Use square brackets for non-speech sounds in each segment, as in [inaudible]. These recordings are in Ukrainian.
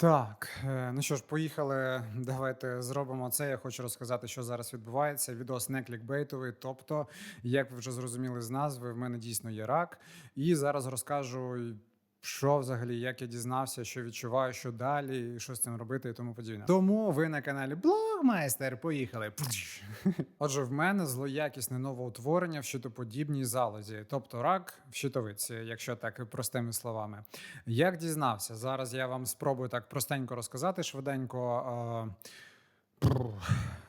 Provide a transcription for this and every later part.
Так, е, ну що ж, поїхали. Давайте зробимо це. Я хочу розказати, що зараз відбувається. Відос не клікбейтовий. Тобто, як ви вже зрозуміли з назви, в мене дійсно є рак. І зараз розкажу, що взагалі, як я дізнався, що відчуваю, що далі, і що з цим робити, і тому подібне. Тому ви на каналі Блогмайстер. Поїхали. [laughs] Отже, в мене злоякісне новоутворення в щитоподібній залозі, тобто рак в щитовиці, якщо так простими словами. Як дізнався? Зараз я вам спробую так простенько розказати швиденько. е.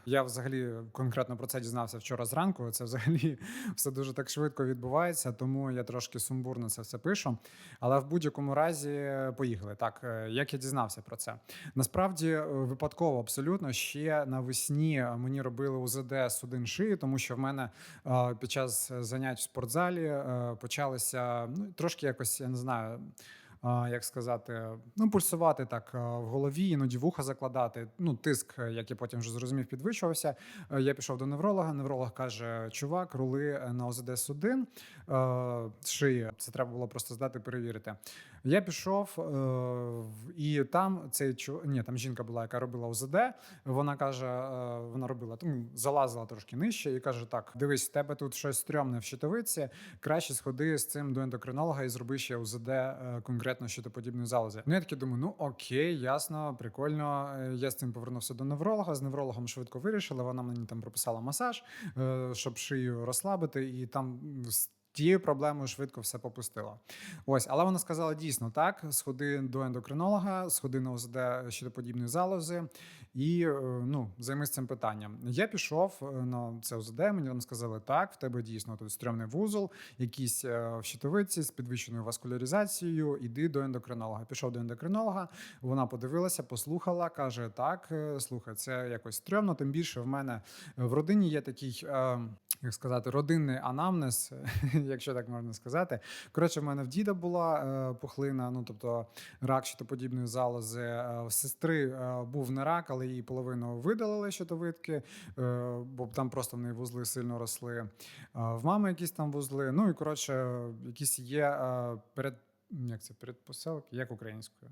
Я взагалі конкретно про це дізнався вчора зранку. Це взагалі [laughs] все дуже так швидко відбувається, тому я трошки сумбурно це все пишу. Але в будь-якому разі поїхали. Так, е, як я дізнався про це? Насправді е, випадково абсолютно ще навесні мені робили УЗД судин шиї, тому що в мене е, під час занять в спортзалі почалися ну трошки якось я не знаю. Як сказати, ну пульсувати так в голові, іноді вуха закладати. Ну, тиск, е, як я потім вже зрозумів, підвищувався. Е, Я пішов до невролога. Невролог каже: чувак, рули е, на ОЗД судин е, шиї. Це треба було просто здати, перевірити. Я пішов, е, і там цей. Ні, там жінка була, яка робила ОЗД. Вона каже: е, вона робила ну, залазила трошки нижче і каже: Так, дивись, в тебе тут щось стрьомне в щитовиці. Краще сходи з цим до ендокринолога і зроби ще УЗД е, конкретно щитоподібної залози. Ну я таки думаю, ну окей, ясно, прикольно. Я з цим повернувся до невролога. З неврологом швидко вирішили. Вона мені там прописала масаж, щоб шию розслабити, і там тією проблемою швидко все попустило. Ось, але вона сказала дійсно так: сходи до ендокринолога, сходи на ОЗД щитоподібної залози і е, ну, займись цим питанням. Я пішов е, на це ОЗД, мені там сказали, так, в тебе дійсно тут стрьомний вузол, якісь е, в щитовиці з підвищеною васкуляризацією, іди до ендокринолога. Пішов до ендокринолога, вона подивилася, послухала, каже: Так, слухай, це якось стрьомно. Тим більше в мене в родині є такий. Як сказати, родинний анамнез, [laughs] якщо так можна сказати. Коротше, в мене в діда була е, пухлина, ну тобто рак щитоподібної залози. В сестри е, був не рак, але її половину видалили щитовидки, е, бо там просто в неї вузли сильно росли. Е, В мами якісь там вузли. Ну і коротше, якісь є е, перед як це передпоселки, як українською.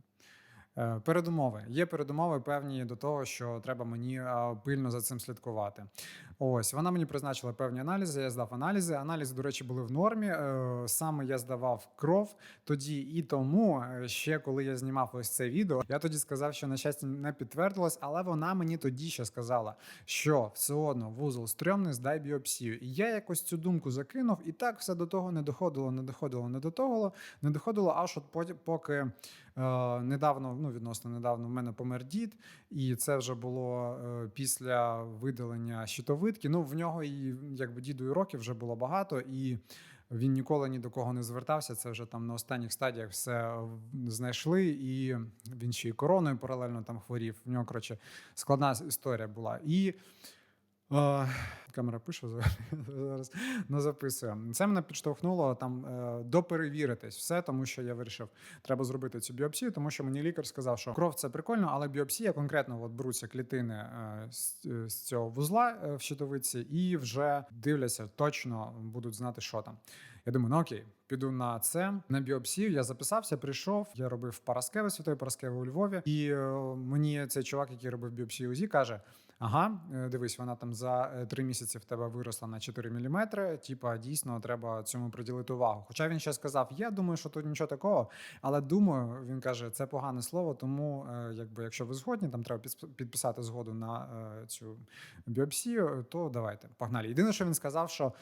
Передумови є передумови певні до того, що треба мені пильно за цим слідкувати. Ось вона мені призначила певні аналізи. Я здав аналізи. Аналізи, до речі, були в нормі. Е, Саме я здавав кров тоді і тому, е, ще коли я знімав ось це відео, я тоді сказав, що на щастя не підтвердилось, але вона мені тоді ще сказала, що все одно вузол стрьомний, здай біопсію. І я якось цю думку закинув, і так все до того не доходило, не доходило, не до того, не доходило, аж от потім, поки е, недавно, ну відносно недавно, в мене помер дід, і це вже було після видалення щитовидки. Ну в нього і якби діду і років вже було багато, і він ніколи ні до кого не звертався. Це вже там на останніх стадіях все знайшли, і він ще й короною паралельно там хворів. В нього коротше складна історія була. І Е, камера пише [laughs] зараз не записує. Це мене підштовхнуло там е, доперевіритись все, тому що я вирішив, треба зробити цю біопсію, тому що мені лікар сказав, що кров це прикольно, але біопсія конкретно от беруться клітини е, з, е, з цього вузла в щитовиці і вже дивляться, точно будуть знати, що там. Я думаю, ну окей, піду на це на біопсію. Я записався, прийшов. Я робив Параскеви, святої Параскеви у Львові, і мені цей чувак, який робив біопсію УЗІ, каже: Ага, е, дивись, вона там за е, три місяці в тебе виросла на 4 мм. Типа, дійсно, треба цьому приділити увагу. Хоча він ще сказав: я думаю, що тут нічого такого, але думаю, він каже, це погане слово, тому е, якби якщо ви згодні, там треба підписати згоду на цю біопсію, то давайте погнали. Єдине, що він сказав, що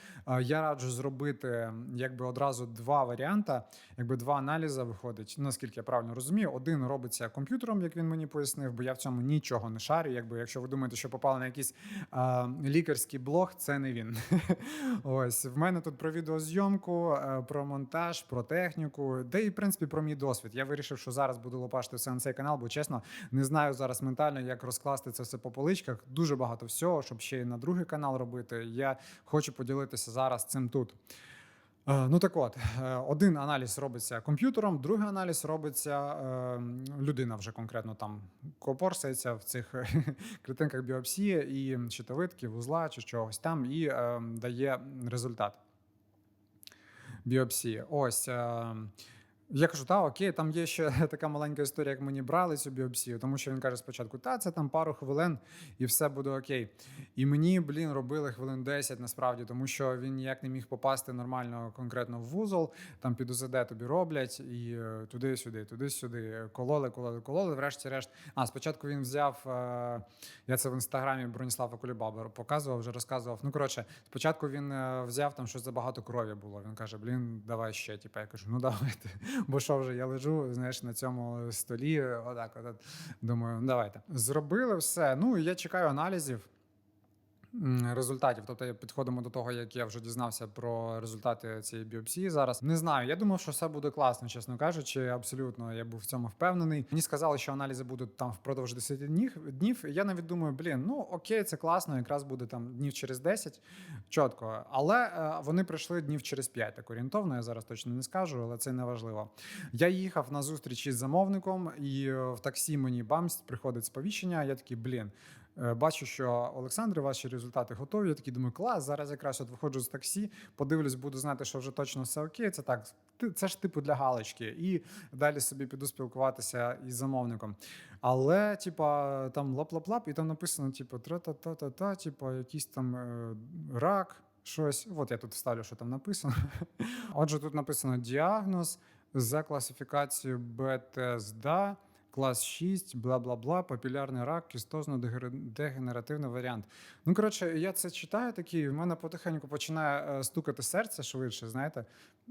я раджу зробити якби одразу два варіанти, якби два аналізи виходить. Наскільки я правильно розумію, один робиться комп'ютером, як він мені пояснив, бо я в цьому нічого не шарю. Якби якщо ви думаєте, що попали на якийсь е, лікарський блог, це не він. [laughs] Ось в мене тут про відеозйомку, е, про монтаж, про техніку, де і в принципі про мій досвід. Я вирішив, що зараз буду лопашити все на цей канал, бо чесно не знаю зараз ментально, як розкласти це все по поличках. Дуже багато всього, щоб ще й на другий канал робити. Я хочу поділитися зараз цим тут. Е, Ну так от, е, один аналіз робиться комп'ютером, другий аналіз робиться е, людина вже конкретно там копорсається в цих [laughs] клітинках біопсії і щитовидки, вузла чи чогось там, і дає результат біопсії. Ось. Я кажу, та окей, там є ще [laughs] така маленька історія, як мені брали цю біопсію, тому що він каже спочатку, та це там пару хвилин і все буде окей. І мені, блін, робили хвилин 10 насправді, тому що він ніяк не міг попасти нормально конкретно в вузол, там під УЗД тобі роблять, і е, туди-сюди, туди-сюди, кололи, кололи, кололи. Врешті-решт. А спочатку він взяв, е, я це в інстаграмі Броніслава Кулібаба показував, вже розказував. Ну, коротше, спочатку він е, взяв там щось забагато крові було. Він каже: Блін, давай ще. Типа, я кажу, ну давайте. Бо що вже я лежу, знаєш, на цьому столі. Отак, от, думаю, ну, давайте. Зробили все. Ну я чекаю аналізів. Результатів, тобто підходимо до того, як я вже дізнався про результати цієї біопсії зараз. Не знаю. Я думав, що все буде класно, чесно кажучи. Абсолютно я був в цьому впевнений. Мені сказали, що аналізи будуть там впродовж 10 днів. днів. Я навіть думаю, блін, ну окей, це класно, якраз буде там днів через 10, чітко. Але е, вони прийшли днів через 5, так орієнтовно. Я зараз точно не скажу, але це не важливо. Я їхав на зустріч із замовником, і е, в таксі мені бамс приходить сповіщення. Я такий, блін. Е, Бачу, що Олександре, ваші результати готові. Я такий думаю, клас. Зараз якраз от виходжу з таксі, подивлюсь, буду знати, що вже точно все окей. Це так, це ж типу для галочки. І далі собі піду спілкуватися із замовником. Але, типа, там лап-лап-лап, і там написано, типу, тра-та-та-та-та, типу, якийсь там е, рак, щось. От я тут вставлю, що там написано. Отже, тут написано діагноз за класифікацією БТСДА, клас 6, бла бла бла, папілярний рак, кістозно-дегенеративний варіант. Ну, коротше, я це читаю такий, в мене потихеньку починає е, стукати серце швидше, знаєте,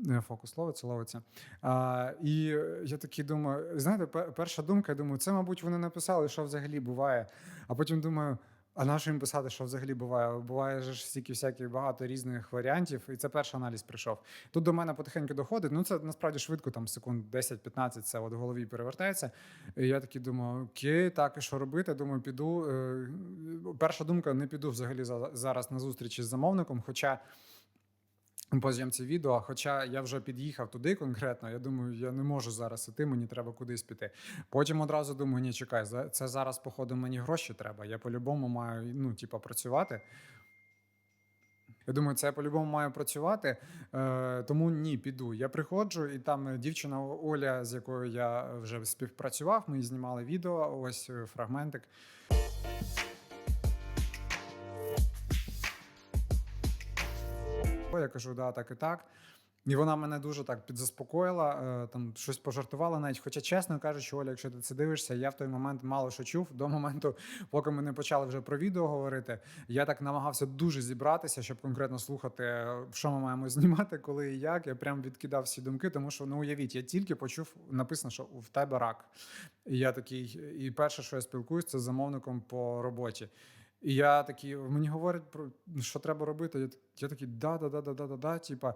фокус фокус ловиться, ловиться. А, і я такий думаю, знаєте, перша думка, я думаю, це, мабуть, вони написали, що взагалі буває. А потім думаю. А на що їм писати, що взагалі буває? Буває ж стільки всяких багато різних варіантів, і це перший аналіз прийшов. Тут до мене потихеньку доходить. Ну це насправді швидко, там секунд 10-15 це от в голові перевертається. І я такий думаю, окей, так і що робити? Думаю, піду. Е, Перша думка: не піду взагалі за- зараз на зустріч із замовником. Хоча по зйомці відео, хоча я вже під'їхав туди конкретно, я думаю, я не можу зараз іти, мені треба кудись піти. Потім одразу думаю, ні, чекай, це зараз, походу, мені гроші треба. Я по-любому маю ну, типа, працювати. Я думаю, це я по-любому маю працювати, е, тому ні, піду. Я приходжу, і там е, дівчина Оля, з якою я вже співпрацював, ми знімали відео, ось е, Я кажу, да, так і так. І вона мене дуже так підзаспокоїла, е, там щось пожартувала навіть. Хоча, чесно кажучи, Оля, якщо ти це дивишся, я в той момент мало що чув. До моменту, поки ми не почали вже про відео говорити, я так намагався дуже зібратися, щоб конкретно слухати, е, що ми маємо знімати, коли і як. Я прям відкидав всі думки, тому що ну уявіть, я тільки почув написано, що в тебе рак. І я такий, і перше, що я спілкуюсь, це з замовником по роботі. І я такий, мені говорять про що треба робити. Я, я такий, да, да, да, да, да, да, да. Типа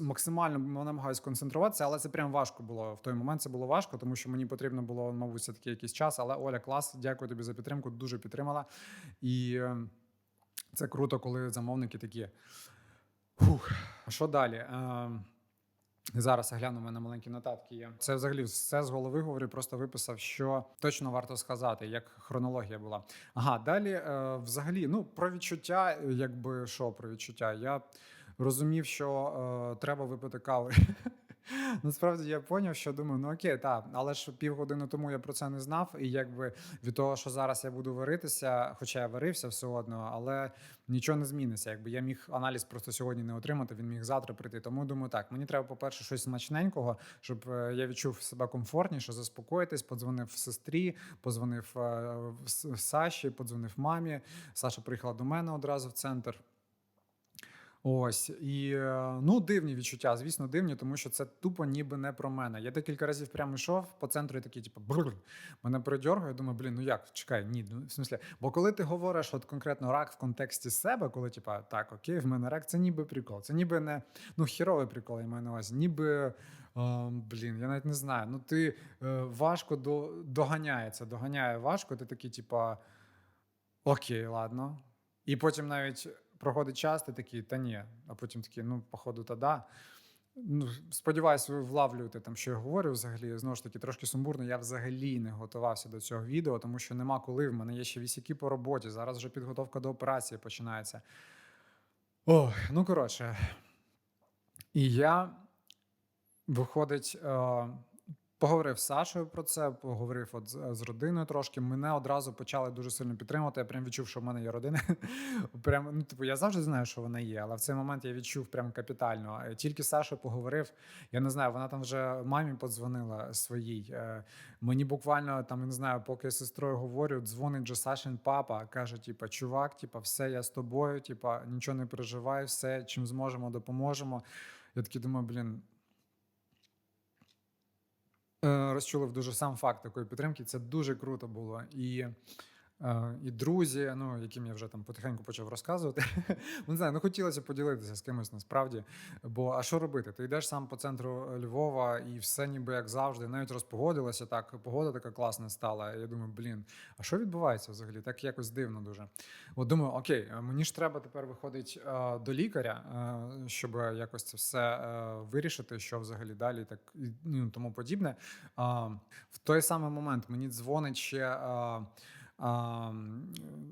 максимально намагаюся концентруватися, але це прям важко було. В той момент це було важко, тому що мені потрібно було, мабуть, все таки якийсь час. Але Оля, клас, дякую тобі за підтримку, дуже підтримала. І е, це круто, коли замовники такі. Фух, що далі? Зараз я гляну, у мене маленькі нотатки є. Це взагалі все з голови говорю, просто виписав, що точно варто сказати, як хронологія була. Ага, далі, е, взагалі, ну про відчуття, якби що про відчуття. Я розумів, що е, треба випити кави. [laughs] Насправді я поняв, що думаю, ну окей, так, але ж півгодини тому я про це не знав. І якби від того, що зараз я буду варитися, хоча я варився все одно, але нічого не зміниться. Якби я міг аналіз просто сьогодні не отримати, він міг завтра прийти. Тому думаю, так, мені треба, по-перше, щось смачненького, щоб е, я відчув себе комфортніше, заспокоїтись, подзвонив сестрі, подзвонив е, Саші, подзвонив мамі. Саша приїхала до мене одразу в центр. Ось і е, ну дивні відчуття, звісно, дивні, тому що це тупо ніби не про мене. Я декілька разів прямо йшов по центру і такий, типу, бррр, мене передьоргує. Думаю, блін, ну як, чекай, ні, ну в смислі. Бо коли ти говориш от конкретно рак в контексті себе, коли типа так, окей, в мене рак, це ніби прикол. Це ніби не ну хіровий прикол, я маю на увазі, ніби. е, блін, я навіть не знаю. Ну, ти е, важко до, доганяється, доганяє важко. Ти такий, типа, окей, ладно. І потім навіть проходить час, ти такий, та ні. А потім такий, ну, походу, та да. Ну, сподіваюсь, ви влавлюєте там, що я говорю взагалі. Знову ж таки, трошки сумбурно. Я взагалі не готувався до цього відео, тому що нема коли. В мене є ще вісіки по роботі. Зараз вже підготовка до операції починається. Ох, ну коротше. І я Виходить, е, поговорив з Сашою про це, поговорив от з, з родиною трошки. Мене одразу почали дуже сильно підтримувати. Я прям відчув, що в мене є родина. [laughs] прям, ну, типу, я завжди знаю, що вона є, але в цей момент я відчув прям капітально. Е, Тільки з Сашою поговорив. Я не знаю, вона там вже мамі подзвонила своїй. Е, Мені буквально там не знаю, поки я з сестрою говорю, дзвонить же Сашин папа, каже: типа, чувак, типа, все, я з тобою, типа, нічого не переживай, все, чим зможемо, допоможемо. Я такий думаю, блін. Е, Розчулив дуже сам факт такої підтримки. Це дуже круто було. І, і друзі, ну, яким я вже там потихеньку почав розказувати. [laughs] ну, не знаю, ну хотілося поділитися з кимось насправді. Бо а що робити? Ти йдеш сам по центру Львова, і все ніби як завжди, навіть розпогодилося так. Погода така класна стала. Я думаю, блін, а що відбувається взагалі? Так якось дивно дуже. От думаю, окей, мені ж треба тепер виходить е, до лікаря, е, щоб якось це все е, вирішити, що взагалі далі, так і ну, тому подібне. В той самий момент мені дзвонить ще. А,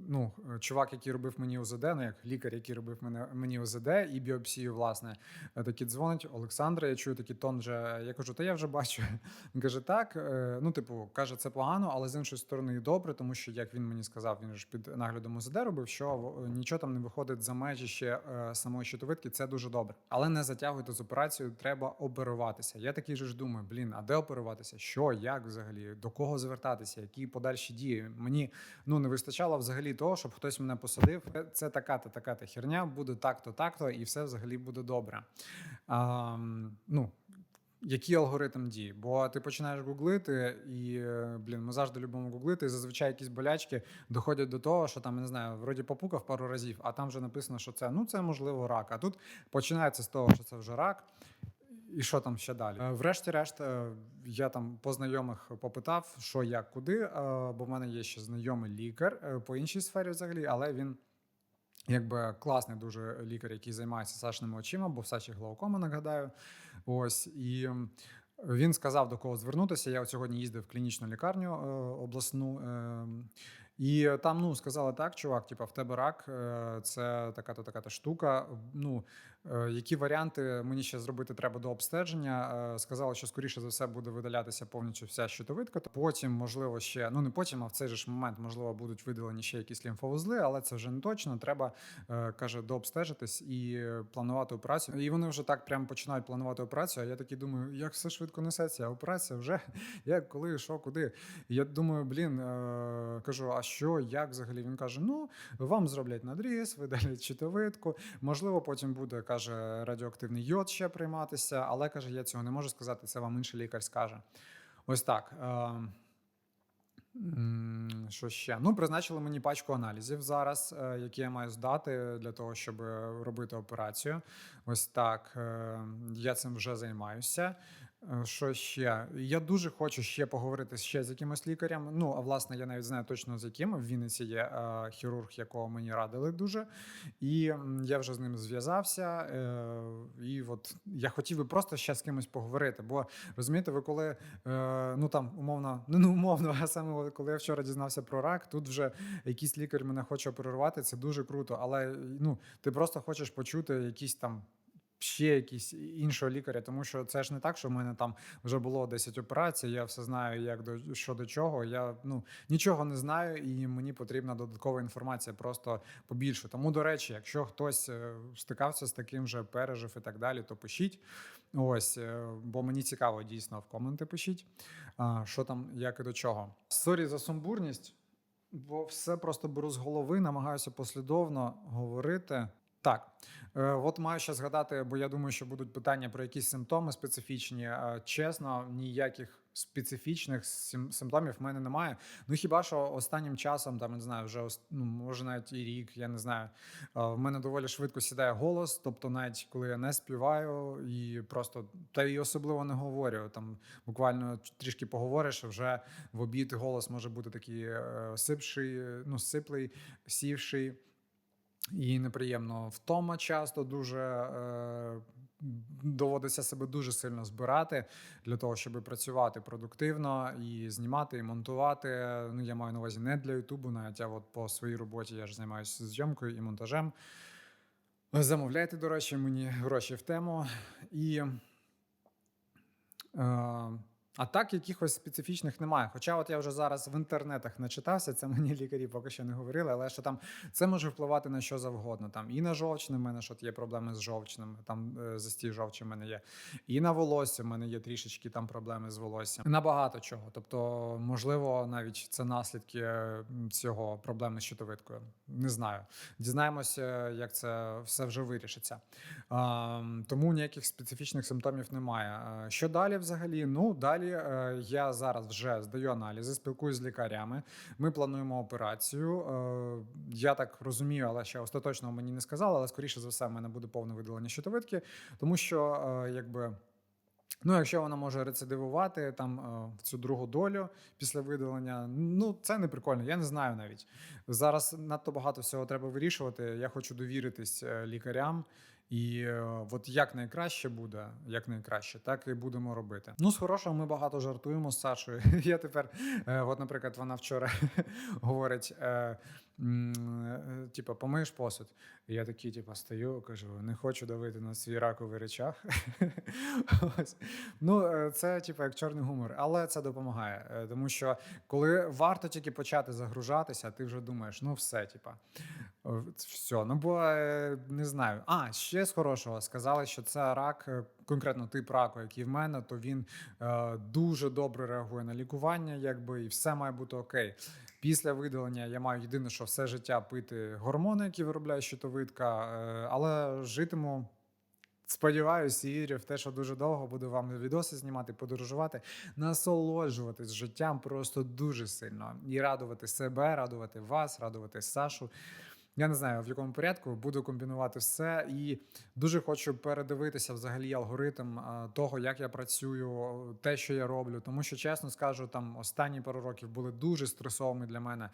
ну, чувак, який робив мені УЗД, ну як лікар, який робив мене мені УЗД і біопсію, власне, е, такий дзвонить Олександра. Я чую такий тон. Вже я кажу, та я вже бачу. [laughs] Він каже, так. е, Ну, типу, каже, це погано, але з іншої сторони добре, тому що як він мені сказав, він ж під наглядом УЗД робив, що е, нічого там не виходить за межі ще самої щитовидки. Це дуже добре. Але не затягуйте з операцією, треба оперуватися. Я такий же ж думаю, блін, а де оперуватися? Що, як взагалі, до кого звертатися, які подальші дії? Мені ну не вистачало взагалі того, щоб хтось мене посадив. Це- Це така-то, така-то херня, буде так-то, так-то, і все взагалі буде добре. А, ну, який алгоритм дії? Бо ти починаєш гуглити, і е, блін, ми завжди любимо гуглити. І зазвичай якісь болячки доходять до того, що там не знаю, вроді попукав пару разів, а там вже написано, що це ну це можливо рак. А тут починається з того, що це вже рак. І що там ще далі? Е, Врешті-решт, е, я там по знайомих попитав, що як, куди. е, Бо в мене є ще знайомий лікар по іншій сфері, взагалі, але він якби класний дуже лікар, який займається сашними очима, бо в Саші глаукома, нагадаю. Ось і. Він сказав, до кого звернутися. Я от сьогодні їздив в клінічну лікарню е, обласну, е, і там ну сказали так, чувак, типа в тебе рак, е, це така-то така-то штука. Ну які варіанти мені ще зробити треба до обстеження? Е, сказали, що скоріше за все буде видалятися повністю вся щитовидка. То Потім, можливо, ще ну не потім, а в цей же ж момент, можливо, будуть видалені ще якісь лімфовузли, але це вже не точно. Треба е, каже дообстежитись і планувати операцію. І вони вже так прямо починають планувати операцію. А я такий думаю, як все швидко несеться. Операція вже [laughs] як коли, що, куди. Я думаю, блін, е, кажу, а що, як взагалі? Він каже: ну вам зроблять надріз, видалять щитовидку. Можливо, потім буде каже радіоактивний йод ще прийматися, але каже, я цього не можу сказати. Це вам інший лікар скаже. Ось так. Е, Що ще? Ну, призначили мені пачку аналізів зараз, е, які я маю здати для того, щоб робити операцію. Ось так. е, Я цим вже займаюся. Е, Що ще? Я дуже хочу ще поговорити ще з якимось лікарем. Ну, а власне, я навіть знаю точно з яким. В Вінниці є е, хірург, якого мені радили дуже. І я вже з ним зв'язався. Е, і от я хотів би просто ще з кимось поговорити. Бо розумієте, ви коли е, ну там умовно, ну не умовно, а саме коли я вчора дізнався про рак, тут вже якийсь лікар мене хоче оперувати. Це дуже круто. Але ну ти просто хочеш почути якісь там. Ще якісь іншого лікаря, тому що це ж не так, що в мене там вже було 10 операцій. Я все знаю, як до що до чого. Я ну нічого не знаю, і мені потрібна додаткова інформація просто побільше. Тому, до речі, якщо хтось е, стикався з таким же, пережив і так далі, то пишіть. Ось, е, бо мені цікаво дійсно в коменти пишіть, що там, як і до чого. Сорі за сумбурність, бо все просто беру з голови, намагаюся послідовно говорити. Так, е, от маю ще згадати, бо я думаю, що будуть питання про якісь симптоми специфічні. Е, Чесно, ніяких специфічних сим- симптомів в мене немає. Ну хіба що останнім часом, там не знаю, вже ну, може навіть і рік, я не знаю. е, В мене доволі швидко сідає голос. Тобто, навіть коли я не співаю і просто та й особливо не говорю. Там буквально трішки поговориш, вже в обід голос може бути такий сипший, ну сиплий, сівший. І неприємно втома часто дуже е, доводиться себе дуже сильно збирати для того, щоб працювати продуктивно і знімати, і монтувати. Ну, я маю на увазі не для Ютубу, навіть а от по своїй роботі я ж займаюся зйомкою і монтажем. Замовляйте, до речі, мені гроші в тему. І Е, а так якихось специфічних немає. Хоча, от я вже зараз в інтернетах начитався, це мені лікарі поки що не говорили, але що там це може впливати на що завгодно. Там і на жовчне, в мене що є проблеми з жовчним, там е, застій жовчі в мене є, і на волосся в мене є трішечки там проблеми з волоссям. На багато чого. Тобто, можливо, навіть це наслідки е, цього проблеми з щитовидкою. Не знаю. Дізнаємося, як це все вже вирішиться. Тому ніяких специфічних симптомів немає. Що далі взагалі? Ну, далі е, я зараз вже здаю аналізи, спілкуюсь з лікарями. Ми плануємо операцію. Е, Я так розумію, але ще остаточно мені не сказали, але скоріше за все, в мене буде повне видалення щитовидки, тому що е, якби. Ну, якщо вона може рецидивувати там в цю другу долю після видалення, ну це не прикольно. Я не знаю навіть зараз. Надто багато всього треба вирішувати. Я хочу довіритись лікарям, і е, от як найкраще буде, як найкраще, так і будемо робити. Ну, з хорошого ми багато жартуємо з Сашою. [laughs] Я тепер, е, от, наприклад, вона вчора [laughs] говорить: е, типа, помиєш посуд. І я такий, типа, стою, кажу, не хочу давити на свій раковий речах. [laughs] Ну, е, це типа як чорний гумор, але це допомагає. е, Тому що коли варто тільки почати загружатися, ти вже думаєш, ну все, типа, е, все. Ну, бо е, не знаю. А, ще з хорошого сказали, що це рак, е, конкретно тип раку, який в мене, то він е, дуже добре реагує на лікування, якби і все має бути окей. Після видалення я маю єдине, що все життя пити гормони, які виробляє щитовидка, е, але житиму. Сподіваюся вірю в те, що дуже довго буду вам відоси знімати, подорожувати, насолоджуватись життям просто дуже сильно і радувати себе, радувати вас, радувати Сашу. Я не знаю в якому порядку буду комбінувати все, і дуже хочу передивитися взагалі алгоритм того, як я працюю, те, що я роблю. Тому що чесно скажу, там останні пару років були дуже стресовими для мене,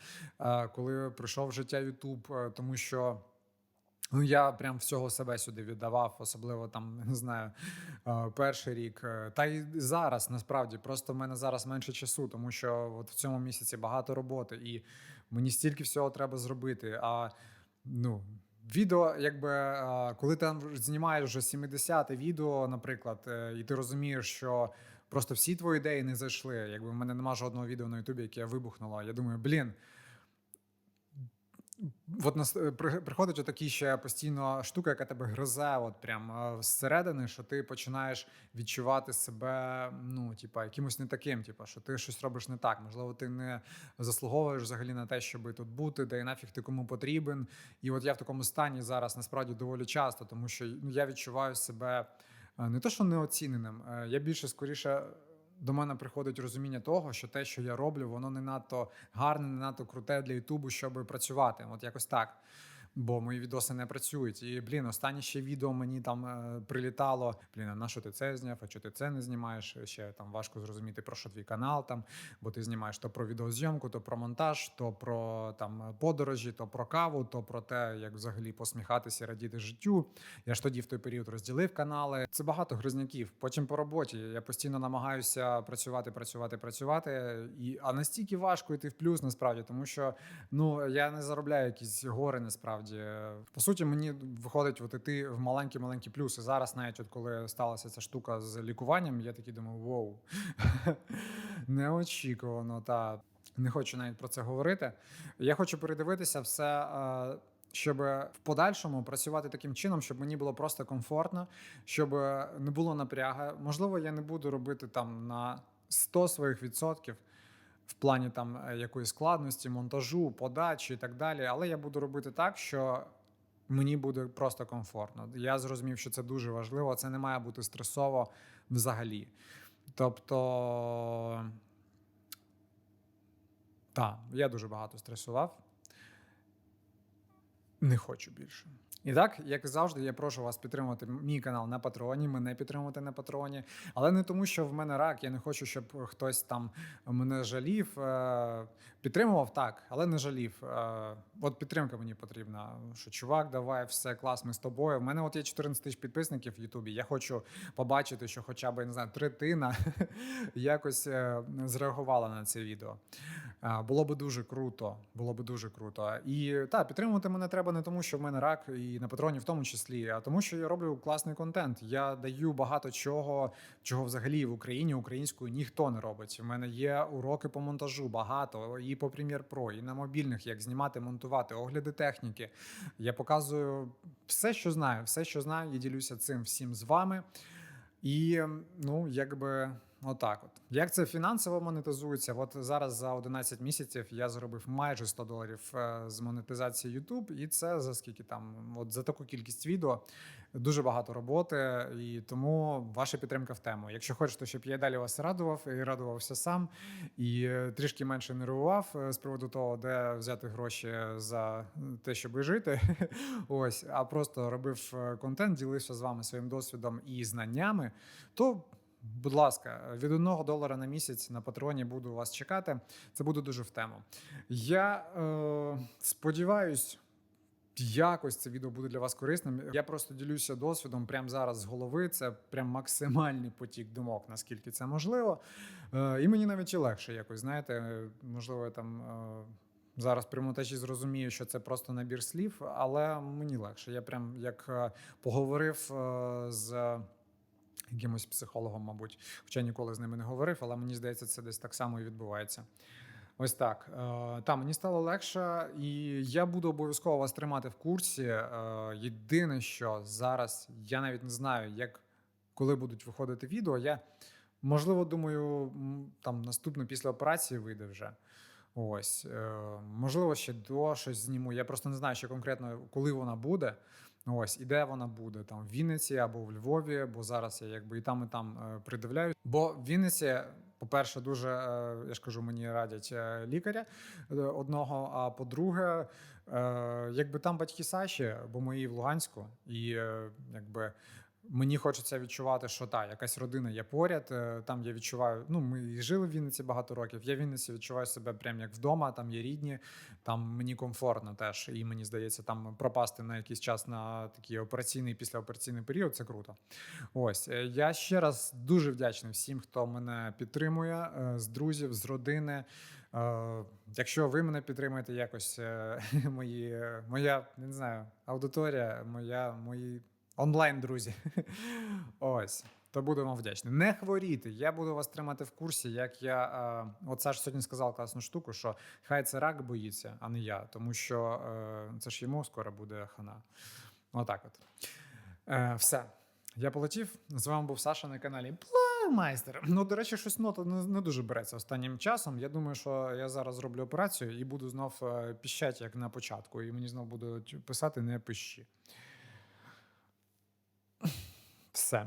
коли прийшов життя Ютуб, е, тому що. Ну, я прям всього себе сюди віддавав, особливо там [laughs] не знаю, е, перший рік. Е, Та й зараз насправді просто в мене зараз менше часу, тому що от в цьому місяці багато роботи, і мені стільки всього треба зробити. А ну. Відео, якби коли ти знімаєш вже 70-те відео, наприклад, е, і ти розумієш, що просто всі твої ідеї не зайшли. Якби в мене немає жодного відео на Ютубі, яке вибухнуло. Я думаю, блін. От нас е, приходить отакі ще постійно штука, яка тебе гризе, от прям е, зсередини, що ти починаєш відчувати себе, ну, типа, якимось не таким, типа, що ти щось робиш не так. Можливо, ти не заслуговуєш взагалі на те, щоб тут бути, де і нафіг ти кому потрібен. І от я в такому стані зараз насправді доволі часто, тому що ну, я відчуваю себе е, не то, що неоціненим, е, я більше скоріше. До мене приходить розуміння того, що те, що я роблю, воно не надто гарне, не надто круте для Ютубу, щоб працювати. От якось так. Бо мої відоси не працюють. І блін, останнє ще відео мені там е, прилітало. Блін, а на що ти це зняв? А що ти це не знімаєш? Ще там важко зрозуміти про що твій канал там, бо ти знімаєш то про відеозйомку, то про монтаж, то про там подорожі, то про каву, то про те, як взагалі посміхатися, радіти життю. Я ж тоді в той період розділив канали. Це багато гризняків. Потім по роботі. Я постійно намагаюся працювати, працювати, працювати. І а настільки важко йти в плюс, насправді, тому що ну я не заробляю якісь гори, насправді. По суті, мені виходить от іти в маленькі-маленькі плюси. Зараз, навіть от коли сталася ця штука з лікуванням, я такий думаю, воу, [laughs] неочікувано. Та не хочу навіть про це говорити. Я хочу передивитися все. е, Щоб в подальшому працювати таким чином, щоб мені було просто комфортно, щоб не було напряга. Можливо, я не буду робити там на 100 своїх відсотків в плані там е, якоїсь складності, монтажу, подачі і так далі. Але я буду робити так, що мені буде просто комфортно. Я зрозумів, що це дуже важливо. Це не має бути стресово взагалі. Тобто, так, я дуже багато стресував. Не хочу більше. І так, як завжди, я прошу вас підтримувати мій канал на Патреоні, мене підтримувати на Патреоні. Але не тому, що в мене рак, я не хочу, щоб хтось там мене жалів. Е, Підтримував так, але не жалів. Е, От підтримка мені потрібна. Що чувак, давай, все клас, ми з тобою. У мене от є 14 тисяч підписників в Ютубі. Я хочу побачити, що хоча б не знаю, третина [laughs] якось е, зреагувала на це відео. Було би дуже круто. Було би дуже круто. І так, підтримувати мене треба треба не тому, що в мене рак, і на патроні в тому числі, а тому, що я роблю класний контент. Я даю багато чого, чого взагалі в Україні українською ніхто не робить. У мене є уроки по монтажу, багато і по Premiere Pro, і на мобільних, як знімати, монтувати, огляди техніки. Я показую все, що знаю, все, що знаю, і ділюся цим всім з вами. І ну, якби отак. От як це фінансово монетизується? От зараз за 11 місяців я заробив майже 100 доларів е, з монетизації YouTube, і це за скільки там, от за таку кількість відео. Дуже багато роботи, і тому ваша підтримка в тему. Якщо хочете, щоб я далі вас радував і радувався сам, і е, трішки менше нервував е, з приводу того, де взяти гроші за те, щоб жити. [laughs] Ось, а просто робив контент, ділився з вами своїм досвідом і знаннями, то. Будь ласка, від одного долара на місяць на патроні буду вас чекати. Це буде дуже в тему. Я е, сподіваюсь, якось це відео буде для вас корисним. Я просто ділюся досвідом прямо зараз з голови. Це прям максимальний потік думок, наскільки це можливо. Е, і мені навіть і легше якось, знаєте, можливо, я там. Е, Зараз при монтажі зрозумію, що це просто набір слів, але мені легше. Я прям як е, поговорив е, з якимось психологом, мабуть, хоча ніколи з ними не говорив, але мені здається, це десь так само і відбувається. Ось так. Е, Та мені стало легше, і я буду обов'язково вас тримати в курсі. Е, Єдине, що зараз я навіть не знаю, як коли будуть виходити відео. Я можливо думаю, там наступно після операції вийде вже. Ось, е, можливо, ще до щось зніму. Я просто не знаю, ще конкретно, коли вона буде. Ось, і де вона буде, там в Вінниці або в Львові, бо зараз я якби і там, і там е, придивляюсь. Бо в Вінниці, по-перше, дуже е, я ж кажу, мені радять е, лікаря одного. А по-друге, якби там батьки Саші, бо мої в Луганську, і якби. Мені хочеться відчувати, що та якась родина є поряд. е, Там я відчуваю. Ну, ми і жили в Вінниці багато років. Я в Вінниці відчуваю себе прям як вдома. Там є рідні, там мені комфортно теж. І мені здається, там пропасти на якийсь час на такий операційний післяопераційний період. Це круто. Ось е, я ще раз дуже вдячний всім, хто мене підтримує е, з друзів, з родини. Якщо ви мене підтримуєте, якось [laughs] мої, моя не знаю, аудиторія, моя мої онлайн друзі. [laughs] Ось. То буду вам вдячний. Не хворійте. Я буду вас тримати в курсі, як я. Е, от Саш сьогодні сказав класну штуку, що хай це рак боїться, а не я. Тому що е, це ж йому скоро буде хана. Отак от. Е, все. Я полетів. З вами був Саша на каналі Майстер. Ну, до речі, щось нота не, не дуже береться останнім часом. Я думаю, що я зараз зроблю операцію і буду знов е, піщати, як на початку. І мені знов будуть писати не пищі. Все.